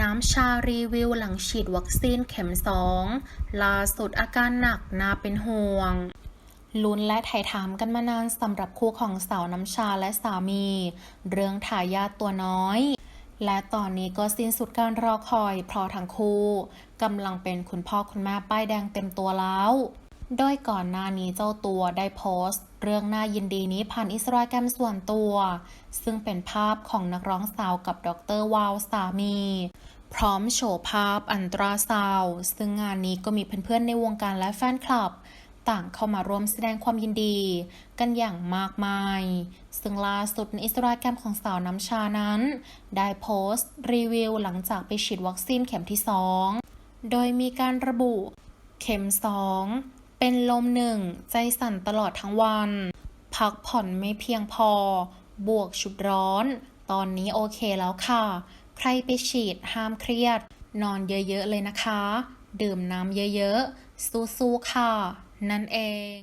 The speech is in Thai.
น้ำชารีวิวหลังฉีดวัคซีนเข็มสองล่าสุดอาการหนักน่าเป็นห่วง ลุ้นและถ่ายถามกันมานานสำหรับคู่ของสาวน้ำชาและสามี เรื่องทายาทตัวน้อย และตอนนี้ก็สิ้นสุดการรอคอยเพราะทั้งคู่กำลังเป็นคุณพ่อคุณแม่ป้ายแดงเต็มตัวแล้ว โดยก่อนหน้านี้เจ้าตัวได้โพสต์ เรื่องน่ายินดีนี้ผ่านอินสตาแกรมส่วนตัว ซึ่งเป็นภาพของนักร้องสาวกับดรวาวสามี พร้อมโชว์ภาพอันตราซาวซึ่งงานนี้ก็มีเพื่อนๆในวงการและแฟนคลับ ต่างเข้ามาร่วมแสดงความยินดี กันอย่างมากมาย ซึ่งล่าสุดในอินสตาแกรมของสาวน้ำชานั้น ได้โพสต์ รีวิวหลังจากไปฉีดวัคซีนเข็มที่ 2 โดยมีการระบุเข็ม 2 เป็นลมหนึ่ง ใจสั่นตลอดทั้งวัน พักผ่อนไม่เพียงพอ บวกชุดร้อน ตอนนี้โอเคแล้วค่ะ ใครไปฉีดห้ามเครียด นอนเยอะๆเลยนะคะ ดื่มน้ำเยอะๆ สู้ๆค่ะ นั่นเอง